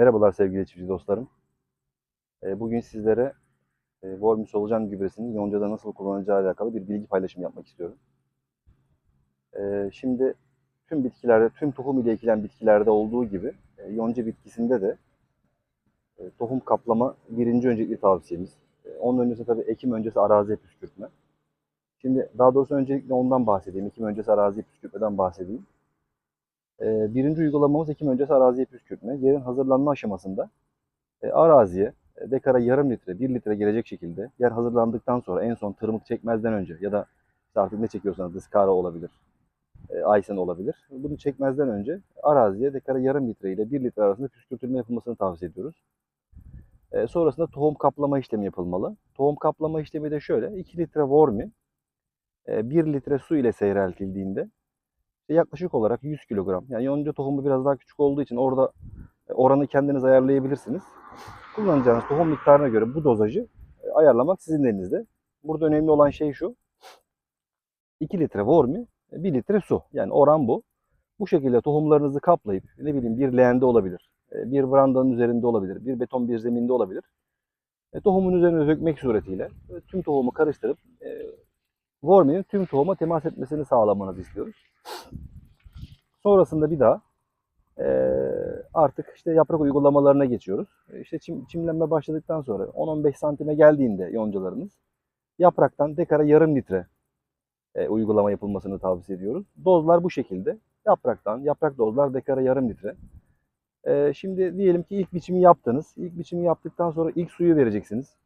Merhabalar sevgili çiftçi dostlarım. Ee, Bugün sizlere e, Vormi solucan gübresini yoncada nasıl kullanacağı alakalı bir bilgi paylaşımı yapmak istiyorum. Ee, Şimdi tüm bitkilerde, tüm tohum ile ekilen bitkilerde olduğu gibi e, yonca bitkisinde de e, tohum kaplama birinci öncelikli tavsiyemiz. E, Onun öncesi tabii ekim öncesi arazi püskürtme. Şimdi daha doğrusu öncelikle ondan bahsedeyim. Ekim öncesi arazi püskürtmeden bahsedeyim. Ee, Birinci uygulamamız ekim öncesi araziye püskürtme. Yerin hazırlanma aşamasında e, araziye e, dekara yarım litre, bir litre gelecek şekilde yer hazırlandıktan sonra en son tırmık çekmezden önce ya da işte artık ne çekiyorsanız diskara olabilir, e, aysen olabilir. Bunu çekmezden önce araziye dekara yarım litre ile bir litre arasında püskürtülme yapılmasını tavsiye ediyoruz. E, sonrasında tohum kaplama işlemi yapılmalı. Tohum kaplama işlemi de şöyle. 2 litre vormi, e, 1 litre su ile seyreltildiğinde işte yaklaşık olarak 100 kilogram. Yani yonca tohumu biraz daha küçük olduğu için orada e, oranı kendiniz ayarlayabilirsiniz. Kullanacağınız tohum miktarına göre bu dozajı e, ayarlamak sizin elinizde. Burada önemli olan şey şu. 2 litre vormi, 1 litre su. Yani oran bu. Bu şekilde tohumlarınızı kaplayıp ne bileyim bir leğende olabilir, e, bir brandanın üzerinde olabilir, bir beton bir zeminde olabilir. E, Tohumun üzerine dökmek suretiyle e, tüm tohumu karıştırıp e, vorminin tüm tohuma temas etmesini sağlamanızı istiyoruz. Sonrasında bir daha eee, artık işte yaprak uygulamalarına geçiyoruz. E, İşte çim, çimlenme başladıktan sonra 10-15 santime geldiğinde yoncalarınız yapraktan dekara yarım litre e, uygulama yapılmasını tavsiye ediyoruz. Dozlar bu şekilde. Yapraktan, yaprak dozlar dekara yarım litre. E, şimdi diyelim ki ilk biçimi yaptınız. İlk biçimi yaptıktan sonra ilk suyu vereceksiniz.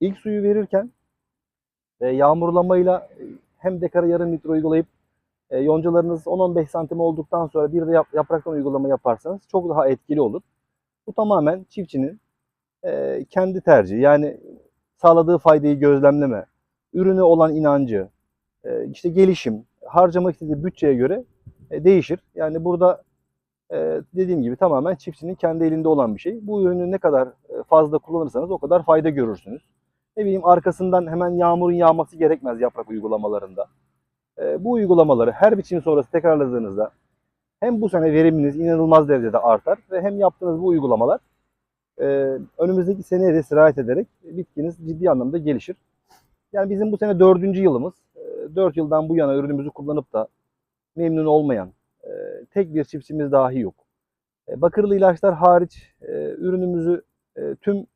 İlk suyu verirken e, yağmurlamayla hem dekara yarım litre uygulayıp e, yoncalarınız 10-15 santim olduktan sonra bir de yap- yapraktan uygulama yaparsanız çok daha etkili olur. Bu tamamen çiftçinin e, kendi tercihi. Yani sağladığı faydayı gözlemleme, ürüne olan inancı, e, işte gelişim, harcamak istediği bütçeye göre e, değişir. Yani burada e, dediğim gibi tamamen çiftçinin kendi elinde olan bir şey. Bu ürünü ne kadar e, fazla kullanırsanız o kadar fayda görürsünüz. Ne bileyim arkasından hemen yağmurun yağması gerekmez yaprak uygulamalarında. E, bu uygulamaları her biçim sonrası tekrarladığınızda hem bu sene veriminiz inanılmaz derecede artar ve hem yaptığınız bu uygulamalar e, önümüzdeki seneye de sirayet ederek bitkiniz ciddi anlamda gelişir. Yani bizim bu sene dördüncü yılımız. E, yıldan bu yana ürünümüzü kullanıp da memnun olmayan e, tek bir çiftçimiz dahi yok. E, Bakırlı ilaçlar hariç e, ürünümüzü e, tüm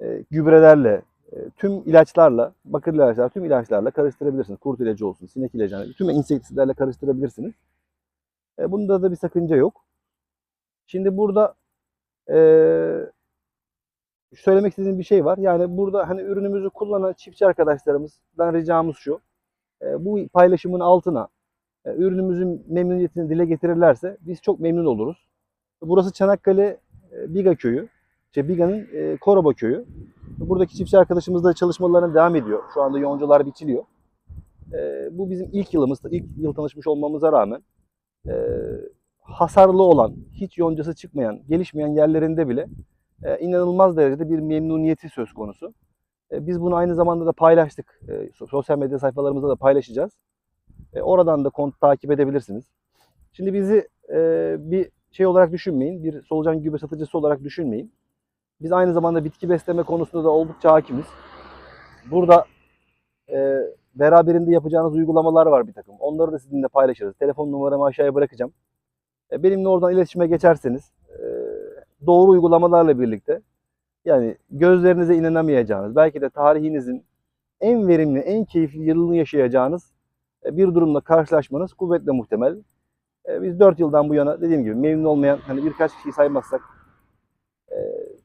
e, gübrelerle, tüm ilaçlarla, bakır ilaçlar, tüm ilaçlarla karıştırabilirsiniz. Kurt ilacı olsun, sinek ilacı, tüm insektisitlerle karıştırabilirsiniz. E, bunda da bir sakınca yok. Şimdi burada e, söylemek istediğim bir şey var. Yani burada hani ürünümüzü kullanan çiftçi arkadaşlarımızdan ricamız şu. E, bu paylaşımın altına e, ürünümüzün memnuniyetini dile getirirlerse biz çok memnun oluruz. Burası Çanakkale e, Biga köyü. İşte Biga'nın e, Koroba köyü. Buradaki çiftçi arkadaşımız da çalışmalarına devam ediyor. Şu anda yoncalar biçiliyor. E, bu bizim ilk yılımız, ilk yıl tanışmış olmamıza rağmen e, hasarlı olan, hiç yoncası çıkmayan, gelişmeyen yerlerinde bile e, inanılmaz derecede bir memnuniyeti söz konusu. E, biz bunu aynı zamanda da paylaştık. E, so- sosyal medya sayfalarımızda da paylaşacağız. E, oradan da kont takip edebilirsiniz. Şimdi bizi e, bir şey olarak düşünmeyin, bir solucan gübre satıcısı olarak düşünmeyin. Biz aynı zamanda bitki besleme konusunda da oldukça hakimiz. Burada e, beraberinde yapacağınız uygulamalar var bir takım. Onları da sizinle paylaşırız. Telefon numaramı aşağıya bırakacağım. E, benimle oradan iletişime geçerseniz e, doğru uygulamalarla birlikte yani gözlerinize inanamayacağınız, belki de tarihinizin en verimli, en keyifli yılını yaşayacağınız e, bir durumla karşılaşmanız kuvvetle muhtemel. E, Biz 4 yıldan bu yana dediğim gibi memnun olmayan hani birkaç kişiyi saymazsak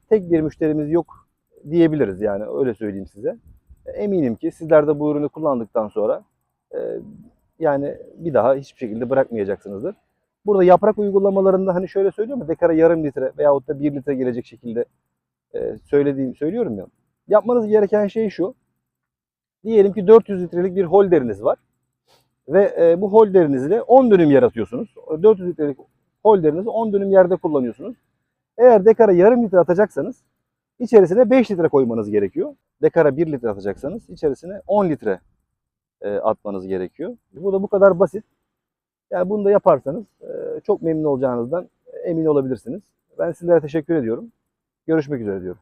tek bir müşterimiz yok diyebiliriz yani öyle söyleyeyim size. Eminim ki sizler de bu ürünü kullandıktan sonra e, yani bir daha hiçbir şekilde bırakmayacaksınızdır. Burada yaprak uygulamalarında hani şöyle söylüyorum ya dekara yarım litre veyahut da bir litre gelecek şekilde e, söylediğim söylüyorum ya. Yapmanız gereken şey şu. Diyelim ki 400 litrelik bir holderiniz var. Ve e, bu holderinizle 10 dönüm yer atıyorsunuz. O 400 litrelik holderinizi 10 dönüm yerde kullanıyorsunuz. Eğer dekara yarım litre atacaksanız içerisine 5 litre koymanız gerekiyor. Dekara 1 litre atacaksanız içerisine 10 litre e, atmanız gerekiyor. Bu da bu kadar basit. Yani bunu da yaparsanız e, çok memnun olacağınızdan emin olabilirsiniz. Ben sizlere teşekkür ediyorum. Görüşmek üzere diyorum.